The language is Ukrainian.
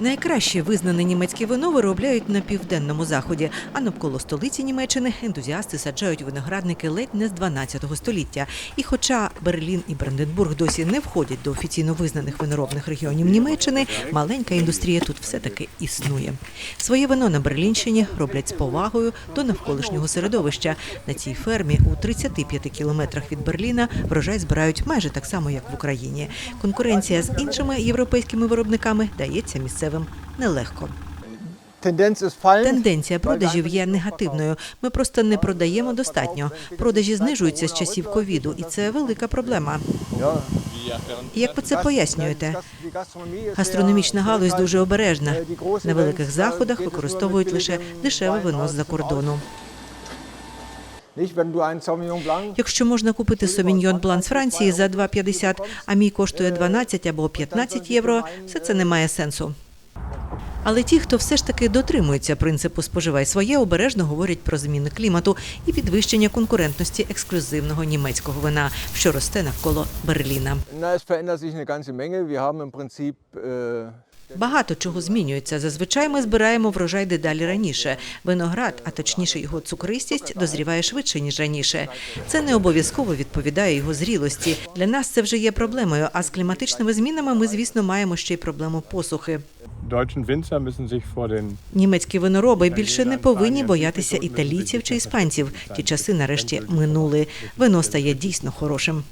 Найкраще визнане німецьке вино виробляють на південному заході, а навколо столиці Німеччини ентузіасти саджають виноградники ледь не з 12 століття. І хоча Берлін і Бранденбург досі не входять до офіційно визнаних виноробних регіонів Німеччини, маленька індустрія тут все-таки існує. Своє вино на Берлінщині роблять з повагою до навколишнього середовища. На цій фермі у 35 кілометрах від Берліна врожай збирають майже так само, як в Україні. Конкуренція з іншими європейськими виробниками дається місцевим нелегко. Ist fallend. Тенденція продажів є негативною. Ми просто не продаємо достатньо. Продажі знижуються з часів ковіду, і це велика проблема. Як ви це пояснюєте? Гастрономічна галузь дуже обережна. На великих заходах використовують лише дешеве вино з-за кордону. Якщо можна купити совіньйон блан з Франції за 2,50, а мій коштує 12 або 15 євро, все це не має сенсу. Але ті, хто все ж таки дотримується принципу споживай своє, обережно говорять про зміни клімату і підвищення конкурентності ексклюзивного німецького вина, що росте навколо Берліна. Äh, Багато чого змінюється. Зазвичай ми збираємо врожай дедалі раніше. Виноград, а точніше його цукристість, дозріває швидше ніж раніше. Це не обов'язково відповідає його зрілості. Для нас це вже є проблемою. А з кліматичними змінами ми, звісно, маємо ще й проблему посухи. Німецькі винороби більше не повинні боятися італійців чи іспанців. Ті часи нарешті минули. Вино стає дійсно хорошим.